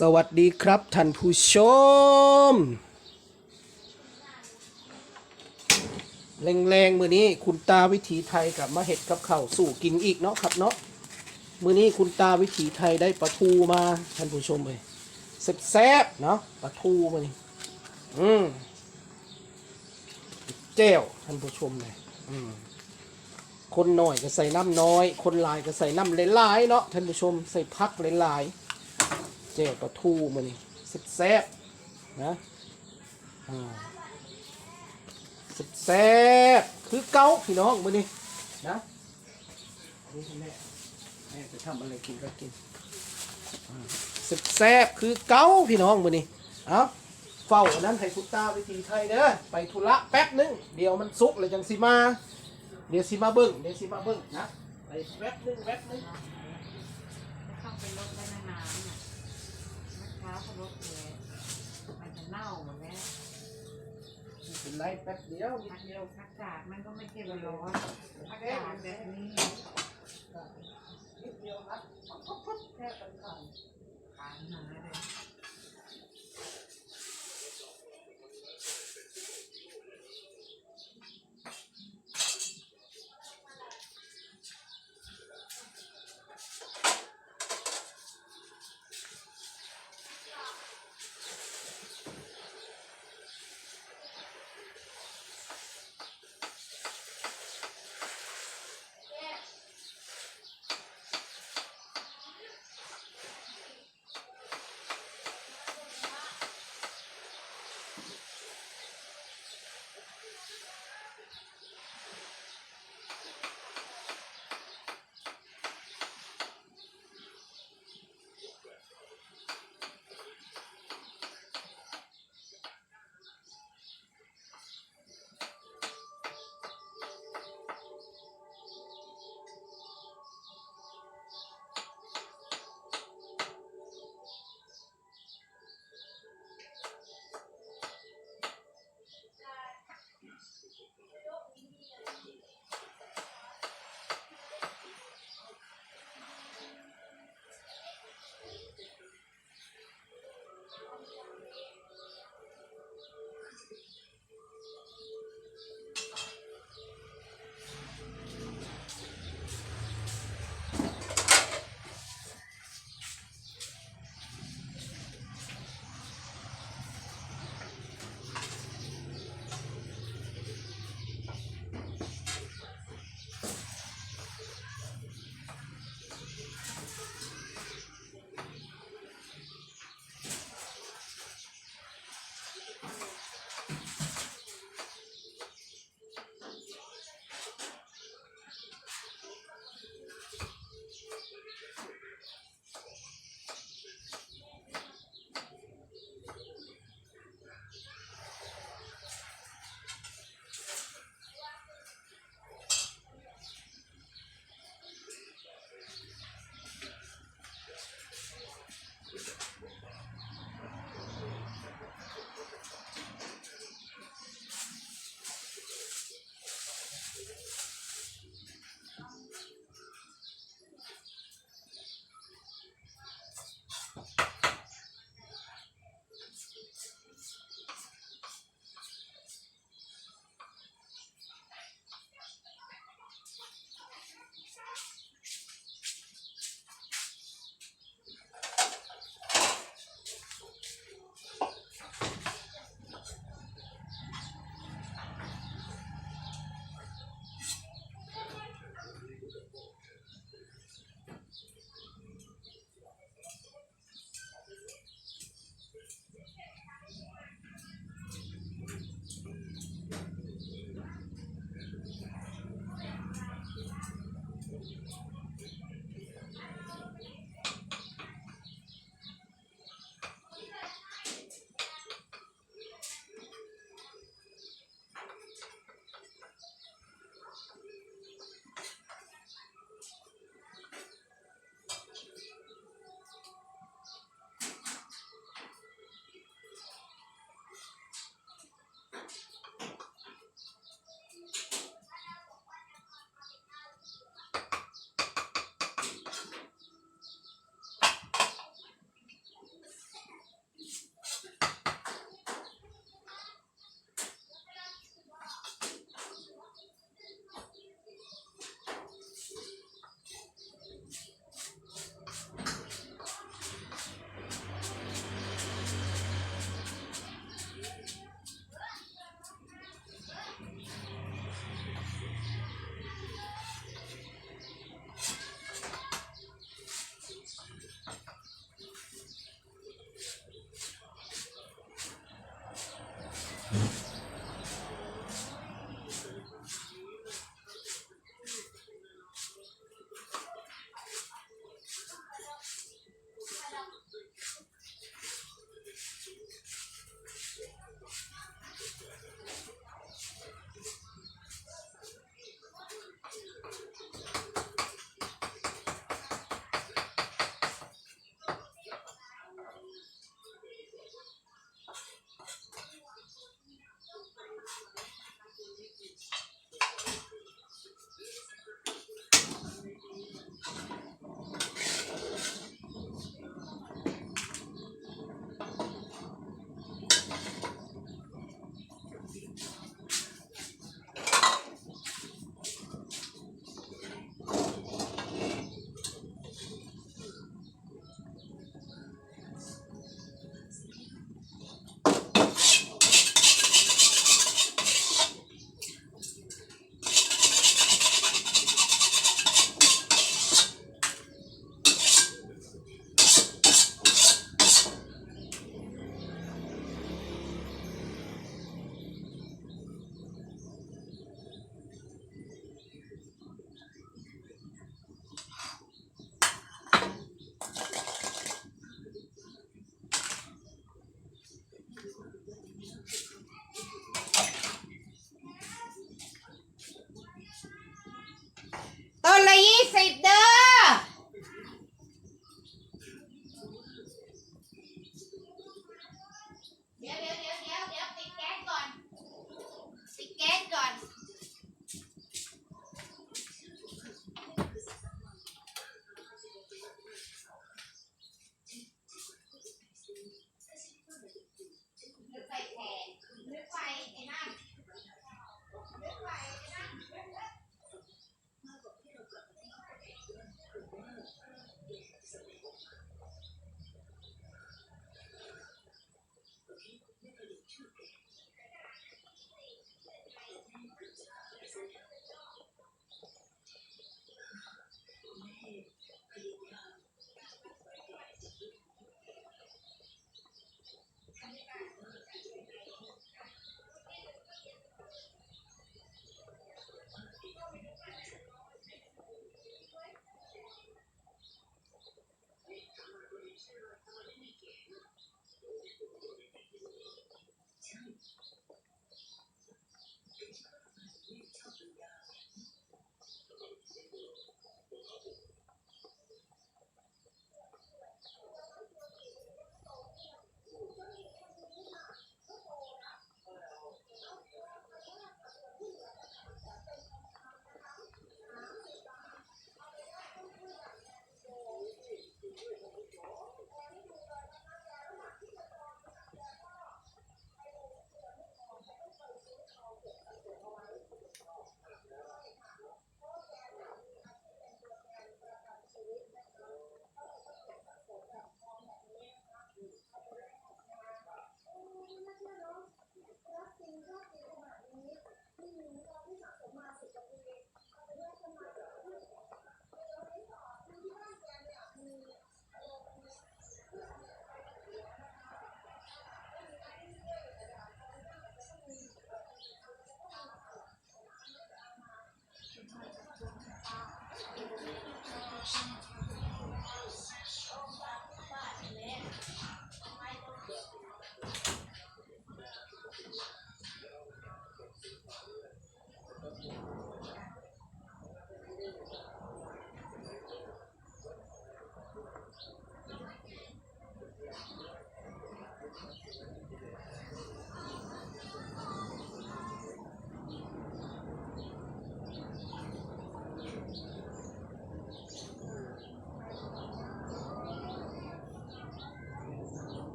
สวัสดีครับท่านผู้ชมแรงๆมือนี้คุณตาวิถีไทยกับมาเห็ดกับเข้าสู่กินอีกเนาะครับเนาะมือนี้คุณตาวิถีไทยได้ปลาทูมาท่านผู้ชมเลยแซ่บๆเนาะปลาทูมานี่อืมแจ้วท่านผู้ชมเลยอืมคนหน้อยก็ใส่น้ำน้อย คนหลายก็ใส่น้ำหลายๆเนาะท่านผู้ชมใส่พักหลายๆ เจ้าปลาทูมานี่แซ่บๆนะอ่าแซ่บคือเก้าพี่น้องมานี่นะนี่แม่แม่จะทำอะไรกินก็กินอ่าแซ่บคือเก้าพี่น้องมานี่เอาเฝ้าอันนั้นให้คุณตาวิธีไทยเด้อไปธุระแป๊บนึงเดี๋ยวมันสุกเลยจังสิมาเดี๋ยวสิมาเบิ้งเดี๋ยวสิมาเบิ้งนะไปแป๊บนึงแป๊บนึงเข้าไปรถได้นานๆ ช้าวก็รถเลยมันจะเน่าหมดแล้วเป็นไรแป๊บเดียวนิอาดเดียวอากาศมันก็ไม่ใช่ว่าร้อนอากาศแบบนี้นิดเดียวนะปุ๊บแค่กันขาดขานหนาเลย Mm-hmm.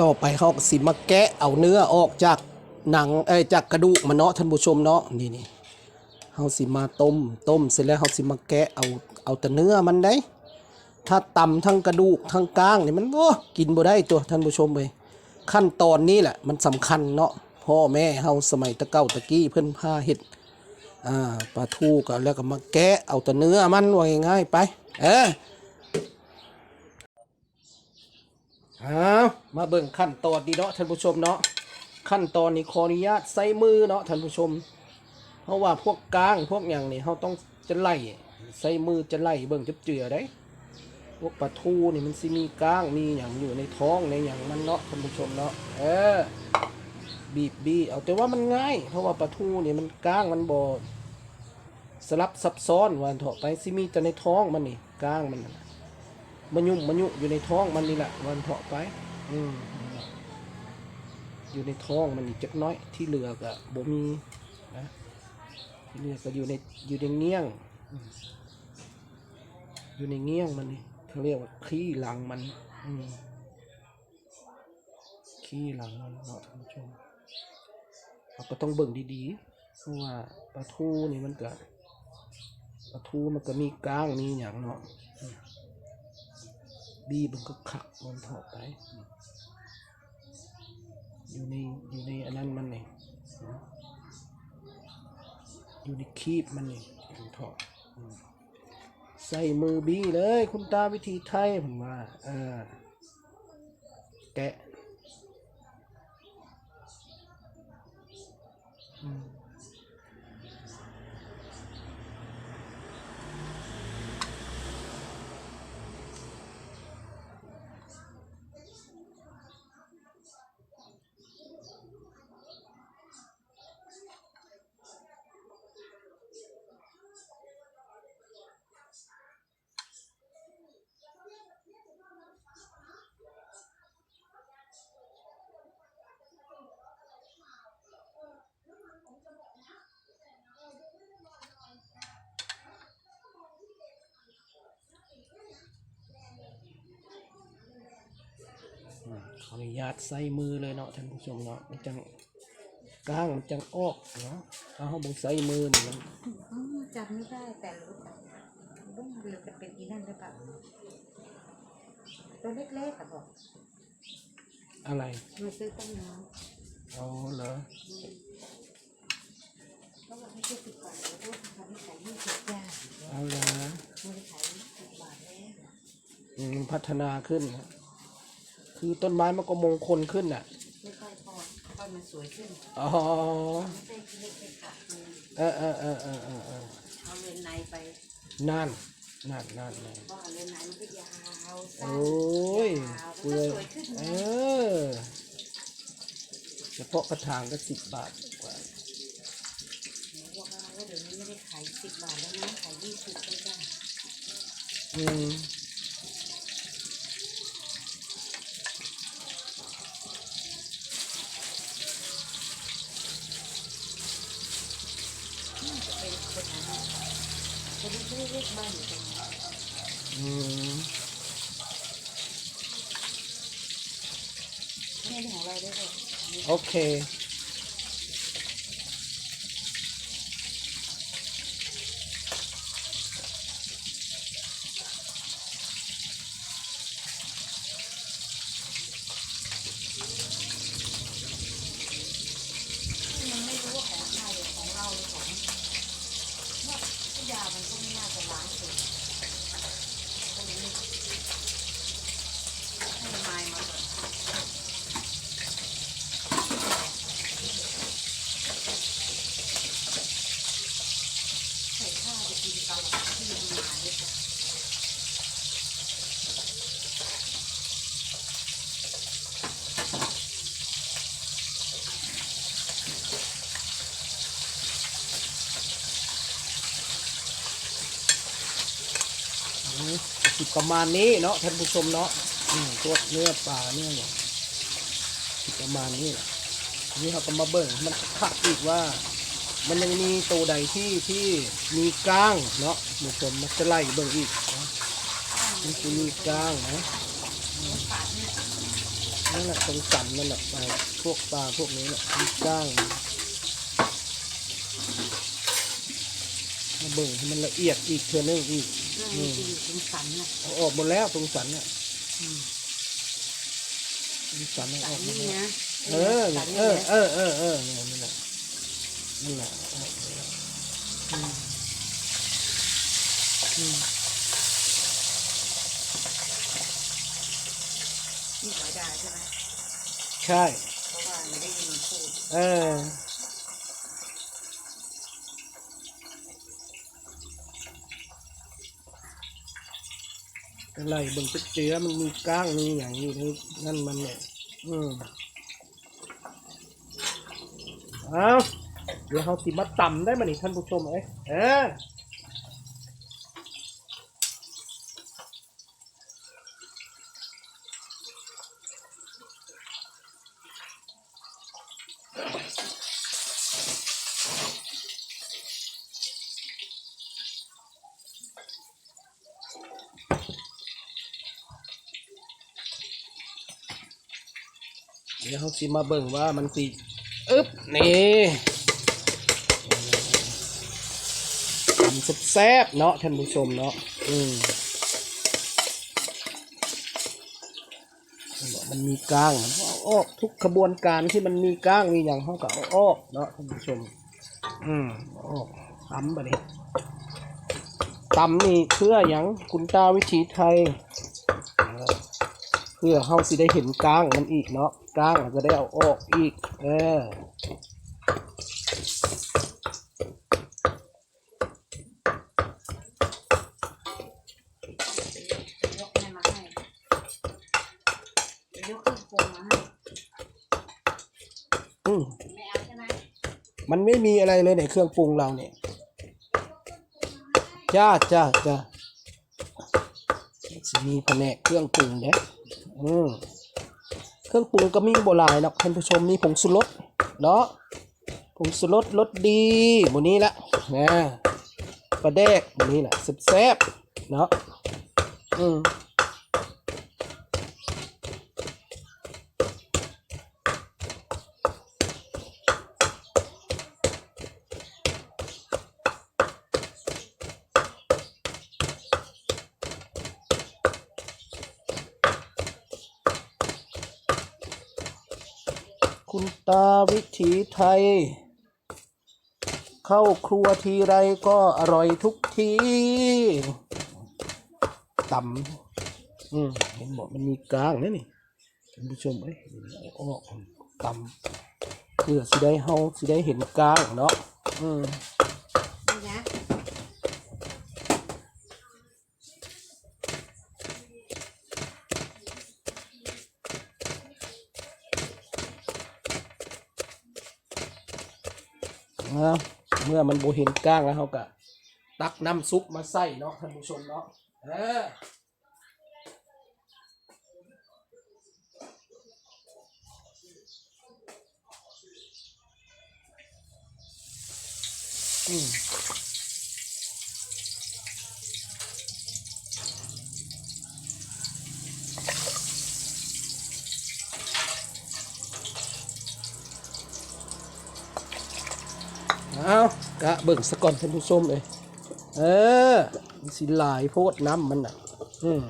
ต่อไปเขาสิมาแกะเอาเนื้อออกจากหนังเอ้จากกระดูกมันเนาะท่านผู้ชมเนาะนี่นี่เฮาสิมาต้มต้มเสร็จแล้วเฮาสิมาแกะเอาเอาแต่เนื้อมันได้ถ้าตำทั้งกระดูกทั้งก้างนี่มันโอ้กินบ่ได้ตัวท่านผู้ชมเลยขั้นตอนนี้แหละมันสำคัญเนาะพ่อแม่เฮาสมัยตะเก้าตะกี้เพิ่อนพาเฮ็ดอ่าปลาทูก็แล้วก็มาแกะเอาแต่เนื้อมันว่าง่ายๆไป เออ เอามาเบิ่งขั้นตอนดีเนาะท่านผู้ชมเนาะขั้นตอนนี้ขออนุญาตใส่มือเนาะท่านผู้ชม เพราะว่าพวกกลางพวกอย่างนี้เขาต้องจะไล่ใส่มือจะไล่เบิ่งจับเจือได้พวกปลาทูนี่มันสิมีก้างมีอย่างอยู่ในท้องในอย่างมันเนาะท่านผู้ชมเนาะเออบีบบีเอาแต่ว่ามันง่าย เพราะว่าปลาทูนี่มันก้างมันบอสลับซับซ้อนวันเถาะไปสิมีแต่ในท้องมันนี่ก้างมันนะ มันยุ่มมันยุ่อยู่ในท้องมันนี่แหละวันเถาะไป อืมอยู่ในท้องมันอีกจักน้อยที่เหลือก็บ่มีนะที่เหลือก็อยู่ในอยู่ในเงี้ยง อยู่ในเงี้ยงมันนี่เขาเรียกว่าขี้หลังมัน อืมขี้หลังมันเนาะท่านผู้ชมเราก็ต้องเบิ่งดีๆ เพราะว่าปลาทูนี่มันก็ปลาทูมันก็มีก้างมีอย่างเนาะ บีมันก็ขักมันถอดไป อยู่ในอยู่ในอันนั้นมันนี่อืมอยู่ในคีบมันนี่ผมถอดใส่มือบี้เลย คุณตาวิธีไทยผมว่าเออแกะอื ขออนุญาตใส่มือเลยเนาะท่านผู้ชมเนาะมันจังก้างมันจังออกเนาะถ้าเขาบอกใส่มือนี่มันอ๋อจำไม่ได้แต่รู้จักบ้งเรือจะเป็นอีนั่นหรือเปล่าตัวเล็กๆอะบอกอะไรมาซื้อต้นน้อ๋อเหรอำเขาบอกให้ซื้อสิบบาทแล้วก็ทำให้ขายยี่สิบจ้าเอาเหรอไม่ได้ขายสิบบาทแล้วอืมพัฒนาขึ้นนะ คือต้นไม้มันก็มงคลขึ้นอะไม่ค่อยพอค่อยมันสวยขึ้นอ๋อไม่ใช่ที่เล็กไปขาดเลยเออเออเออเออเออเออเอาเรือนในไปนั่นนั่นนั่นนั่นเพราะเรือนในมันก็ยาวสั้นโอ้ยยาวเปื่มันอยก็สวยขึ้นเอนะอเฉพาะกระถางก็สิบบาทกว่า บอกว่าเดี๋ยวนี้ไม่ได้ขายสิบบาทแล้วนะขายยี่สิบก็ได้อืม เป็นคนนั้นคนที่เรียกบ้านอยู่ตรงนี้อืมนี่ของเราด้เลยโอเค มันไม่รู้ว่าของใครหรือของเราหรือของว่าทุกยามันก็ไม่น่าจะล้างเสร็จก็เลยไม่ให้ไม้มาก่อนใส่ข้าวไปกินตลอดที่ทำงานด้วยค่ะ อืมสิ ประมาณนี้เนาะท่านผู้ชมเนาะตัวเนื้อปลาเนื้ออย่างสิประมาณนี้แหละนี้เราก็มาเบิ่งมันคักอีกว่า มันยังมีตัวใดที่ที่มีก้างเนาะท่านผู้ชมมันจะไล่เบิ่งอีกนะมันจะมีก้างนะนั่นแหละตรงสันนั่นแหละไปพวกปลาพวกนี้แหละมีก้างมาเบิ่งให้มันละเอียดอีกเทื่อนึงอีก เรื่องนี้จะอยู่ตรงสันนะเอาออกหมดแล้วตรงสันเนี่ยอืมตรงสันเอาสัอนอกหมดนี่แล้วนะเออสันเอนี่อนะเออเออเออเนี่ยนั่นแหละนั่นแหละเอาออกหมดแล้วอืมอืมนี่ขอได้ใช่ไหมใช่ เพราะว่าไม่ได้ยินมันพูด เออ อะไรบิ่งเจือมันมีก้างมีอย่างนี้นี่นั่นมันเนี่ยอืมเอาเดี๋ยวเขาสิมาต่ำได้มานี่ท่านผู้ชมเอ้ยเออ เดี๋ยวเขาสิมาเบิ่งว่ามันสิอึ๊บนี่ทำแซ่บๆเนาะท่านผู้ชมเนาะอืมมันมีก้างเอาออกทุกขบวนการที่มันมีก้างมีอย่างเขาก็เอาออกเนาะท่านผู้ชม อืมเอาออกตำไปเลยตำนี่เพื่ออย่างคุณตาวิถีไทยเพื่อเฮาสิได้เห็นก้างมันอีกเนาะก้างเราก็ได้เอาออกอีก เออมันไม่มีอะไรเลยในเครื่องปรุงเราเนี่ย จ้าจ้าจ้าสิมีแผนกเครื่องปรุงเด้ อืมเครื่องปรุงก็มีโบราณเนาะท่านผู้ชมมีผงสุรสเนาะผงสุรสรสดีหมูนี้ละนะปลาแดกหมูนี้แหละแซ่บๆเนาะอืม คุณตาวิ ถีไทย เข้าครัวทีไรก็อร่อยทุกทีตำอืมเห็นบอกมันมีกลางนะนี่ท่านผู้ชมเอ้ยออกตำเพื่อสิได้เฮาสิได้เห็นกลางเนาะอืมนี่นะ มื่อมันโบเห็นก้างแล้วเขาก็ตักน้ำซุปมาใส่เนาะท่านผู้ชมเนาะเอออืม เอากะเบิ่งสะก่อนท่านผู้ชมเลยเออสิหลายโพดน้ำมันอะ อืม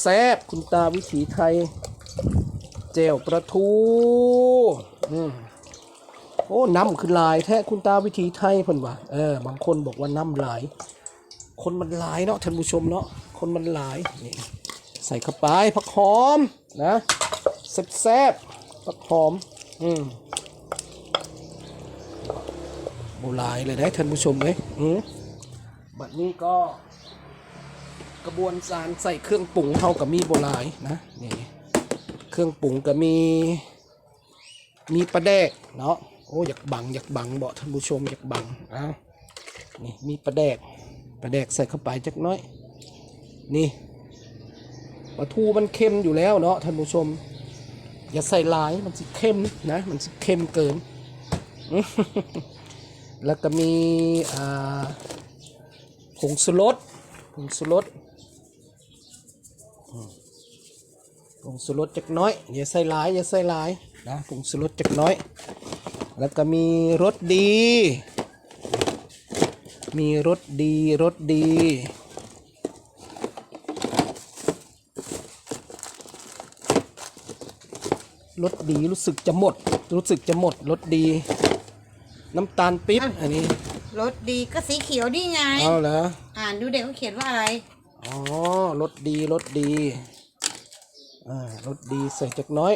แซ่บคุณตาวิถีไทยเจวประทูอืมโอ้น้ำคือหลายแท้คุณตาวิถีไทยเพิ่นว่าเออบางคนบอกว่าน้ำหลาย คนมันหลายเนาะท่านผู้ชมเนาะคนมันหลายนี่ใส่เข้าไปผักหอมนะแซ่บๆผักหอม อืม โบหลายเลยได้ท่านผู้ชมเลยอืมบัดนี้ก็กระบวนการใส่เครื่องปรุงเท่ากับมีโบหลายนะนี่เครื่องปรุงก็มี มีปลาแดกเนาะโอ้อยากบังอยากบังเบาท่านผู้ชมอยากบังเอ้านี่มีปลาแดกปลาแดกใส่เข้าไปจักหน้อย นี่ปลาทูมันเค็มอยู่แล้วเนาะท่านผู้ชม อย่าใส่หลายมันสิเค็มนะ มันสิเค็มเกิน แล้วก็มีผงสุรสผงสุรสผงสุรสจักน้อยอย่าใส่หลายอย่าใส่หลายนะผงสุรสจักน้อย แล้วก็มีรสดี มีรสดีรสดีรสดีรู้สึกจะหมด รู้สึกจะหมดรสดี น้ำตาลปิ๊บอันนี้รสดีก็สีเขียวนี่ไง เอาเหรออ่านดูเด็กเขาเขียนว่าอะไร อ๋อรสดีรสดีอ่ารสดีใส่จักน้อย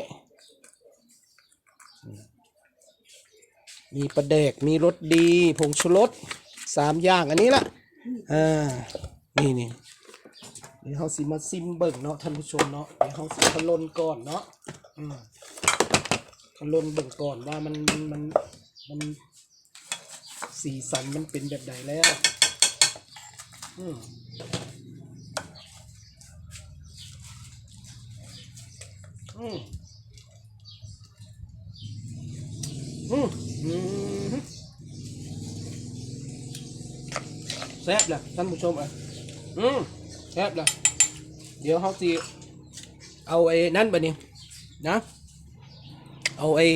อืมมีปลาแดกมีรสดีผงชูรสสามอย่างอันนี้ละอ่านี่นี่เดี๋ยวเราสิมาซิมเบิ่งเนาะท่านผู้ชมเนาะเดี๋ยวเราสิพะลนก่อนเนาะอืมพะลนเบิ่งก่อนว่ามันมันมันมัน สีสันมันเป็นแบบใดแล้วอืมอืมอืมอืมแซ่บลยท่านผู้ชมอะ อืมแซ่บลยเดี๋ยวเขาสิเอาไอ้นั่นไปนี่นะ เอาไอ้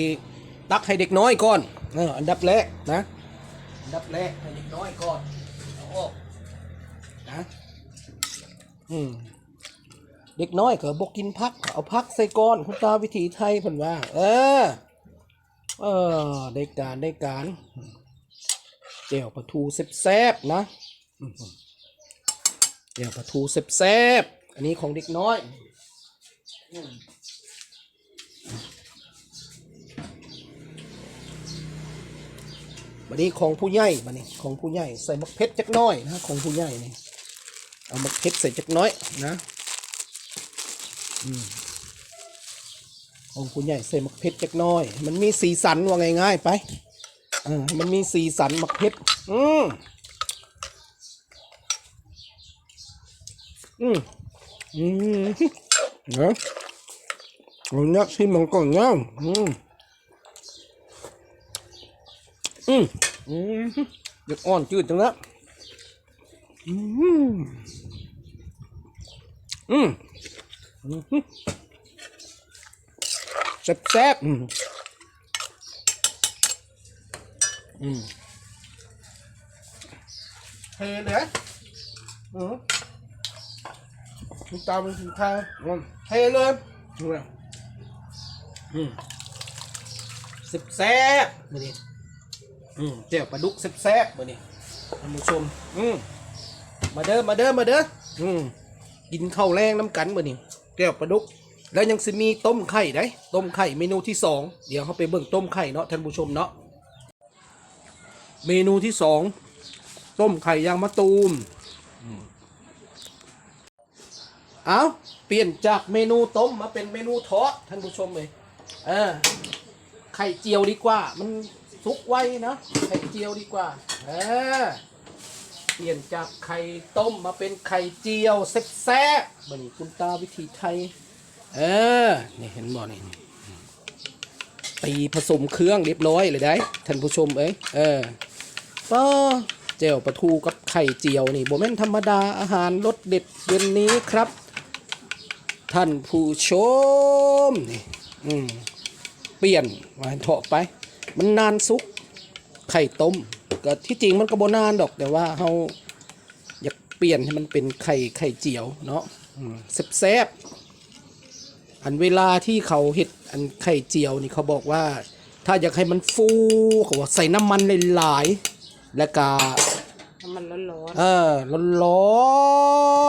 ตักให้เด็กน้อยก่อนอันดับแรกนะ ดับแรกให้เด็กน้อยก่อนเอาออกนะอืมเด็กน้อยก็บอกกินพัก เอาพักใส่ก้อนคุณตาวิถีไทยเพิ่นว่า เออ เออ ได้การได้การเจียวปลาทูแซ่บๆนะเจียวปลาทูแซ่บๆอันนี้ของเด็กน้อยอืม บันนี้ของผู้ใหญ่บันนี้ของผู้ใหญ่ใส่มะเพ็ดจักน้อยนะของผู้ใหญ่นี่เอามะเพ็ดใส่จักน้อยนะของคุณใหญ่ใส่มักเพชรจักน้อย มันมีสีสันว่าง่ายๆไปอมันมีสีสันมักเพชรอืมอืมอืมเนาะเอาเนี้ยชิมมันก่อนเนาะอืม อืมอืมเด็กอ่อนจืดจังละอืมอืมแซ่บๆอืมอืมเทเลยอืมลูกตาเป็นสีทางอืมเทเลยดูนะอืมสิบแซ่บมาดิ อืมเจียวปลาดุกสิบแซ่บมาดิท่านผู้ชม อืมมาเด้อมาเด้อมาเด้ออืมกินข้าวแรงน้ำกันมาดิเจียวปลาดุก แล้วยังสิมีต้มไข่ได้ต้มไข่เมนูที่สองเดี๋ยวเขาไปเบิ่งต้มไข่เนาะท่านผู้ชมเนาะเมนูที่สองต้มไข่ยางมะตูมอืมเอาเปลี่ยนจากเมนูต้มมาเป็นเมนูทอดท่านผู้ชมเลยเออไข่เจียวดีกว่า มัน สุกไว้นะไข่เจียวดีกว่าเออเปลี่ยนจากไข่ต้มมาเป็นไข่เจียวแซ่บๆเหมือนคุณตาวิธีไทย เออนี่เห็นบ่นี่ตีผสมเครื่องเรียบร้อยเลยได้ท่านผู้ชมเอ้ยเออป้าเจลปลาทูกับไข่เจียวนี่โบแม่นธรรมดาอาหารรสเด็ดเย็นนี้ครับ ท่านผู้ชมนี่อืมเปลี่ยนมาเถาะไป มันนานสุก ไข่ต้ม ก็ที่จริงมันก็บ่นานดอก แต่ว่าเราอยากเปลี่ยนให้มันเป็นไข่ไข่เจียวเนาะอืมแซ่บๆอันเวลาที่เขาเห็ดอันไข่เจียวนี่เขาบอกว่า ถ้าอยากให้มันฟูเขาบอกใส่น้ำมันหลายๆแล้วก็น้ำมันร้อนเออร้อ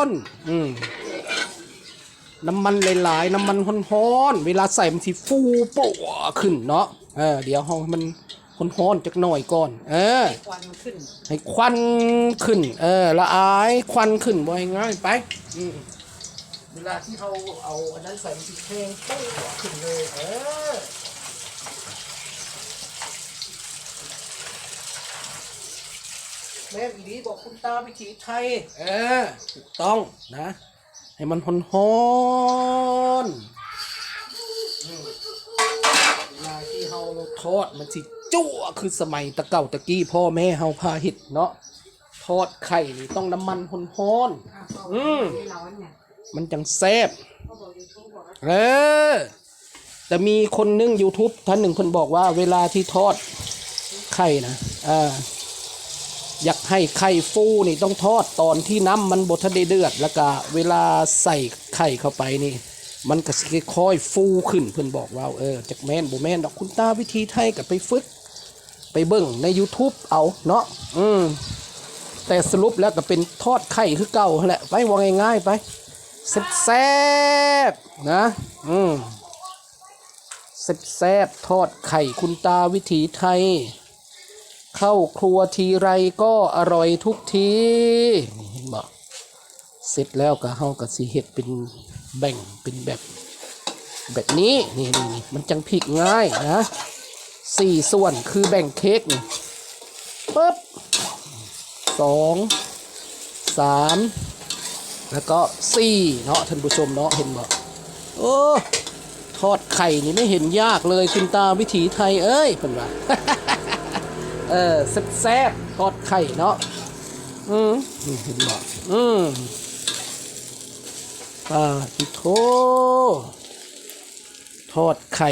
นๆอืมน้ำมันหลายๆ น้ำมันฮ้อนๆ เวลาใส่มันสิฟูปัวขึ้นเนาะ เออ เดี๋ยวเราให้มันฮ้อนๆจักหน่อยก่อน เออๆควันมันขึ้นให้ควันขึ้น เออ ละอายควันขึ้นบ่ให้ง่ายไปอืมเวลาที่เราเอาอันนั้นใส่มันสิเพลงปุ๊บขึ้นเลย เออแม่อีดีบอกคุณตาวิถีไทย เออ ถูกต้องนะ ให้มันฮ้อนๆอืมเว ลาที่เราทอดมันสิจั่วคือสมัยตะเก่าตะกี้พ่อแม่เฮาพาเห็ดเนาะทอดไข่นี่ต้องน้ำมันฮ้อนอะเขาอืมไม่ร้อนเนี่ยๆมันจังแซ่บเขาบอกยูทูบบอกว่าเออแต่มีคนนึง YouTube ท่านหนึ่งคนบอกว่าเวลาที่ทอดไข่นะอ่าอยากให้ไข่ฟูนี่ต้องทอดตอนที่น้ำมันบดทันได้เดือด แล้วก็เวลาใส่ไข่เข้าไปนี่ มันก็สิค่อยฟูขึ้นเพื่อนบอกว่าเออจากแม่นบ่แม่นดอกคุณตาวิธีไทยกับไปฝึก ไปเบิ่งใน YouTube เอาเนาะอืมแต่สรุปแล้วก็เป็นทอดไข่คือเก่าแหละไปว่าง่ายๆไปแซ่บๆนะอืมแซ่บๆทอดไข่คุณตาวิถีไทย เข้าครัวทีไรก็อร่อยทุกทีเห็นบอกเสร็จแล้วก็เฮาก็สิเฮ็ดเป็น แบ่งเป็นแบบแบบนี้นี่นี่นี่มันจังพลิกง่ายนะสี่ส่วนคือแบ่งเค้กนี่ปึ๊บสองสามแล้วก็สี่เนาะท่านผู้ชมเนาะเห็นบอกโอ้ทอดไข่นี่ไม่เห็นยากเลยคุณตาวิถีไทยเอ้ยเป็นว่าเออแซ่บทอดไข่เนาะอืมเห็นบอกอืม ปาโททอดไข่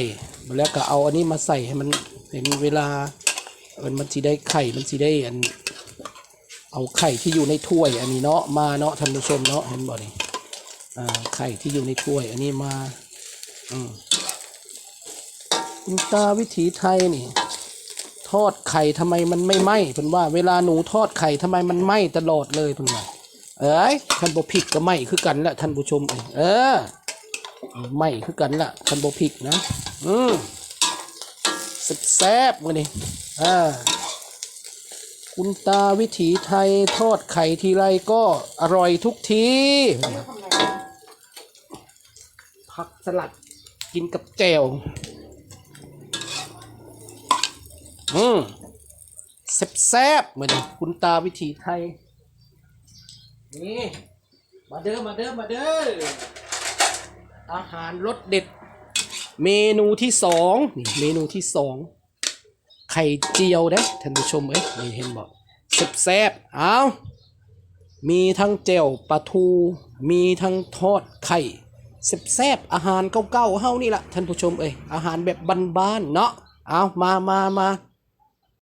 แล้วก็เอาอันนี้มาใส่ให้มันเห็นเวลาเออมันสิได้ไข่มันสิได้อัน เอาไข่ที่อยู่ในถ้วย อันนี้เนาะมาเนาะท่านผู้ชมเนาะเห็นบ่นี่อ่าไข่ที่อยู่ในถ้วย อันนี้มาอืมคุณตาวิถีไทยนี่ ทอดไข่ทำไมมันไม่ไหม้เพิ่นว่าเวลาหนูทอดไข่ทำไมมันไหม้ตลอดเลยเพิ่นว่า เอ้ยท่านบ่ผิดก็ไม้คือกันละท่านผู้ชมเอ้ยเออไม่คือกันละคันโบพริกนะอืมแซ่บๆมือนี่อ่าคุณตาวิถีไทยทอดไข่ทีไรก็อร่อยทุกทีผักสลัดกินกับแจ่วอืมแซ่บๆเหมือนคุณตาวิถีไทย นี่มาเด้อมาเด้อมาเด้ออาหารรสเด็ด เมนูที่สองนี่เมนูที่สองไข่เจียวเด้ท่านผู้ชมเอ้ยนี่เห็นบอกแซ่บๆเอามีทั้งเจวปลาทู มีทั้งทอดไข่แซ่บๆอาหารเก่าๆเฮานี่แหละท่านผู้ชมเอ้ยอาหารแบบบ้านๆเนาะเอามามามา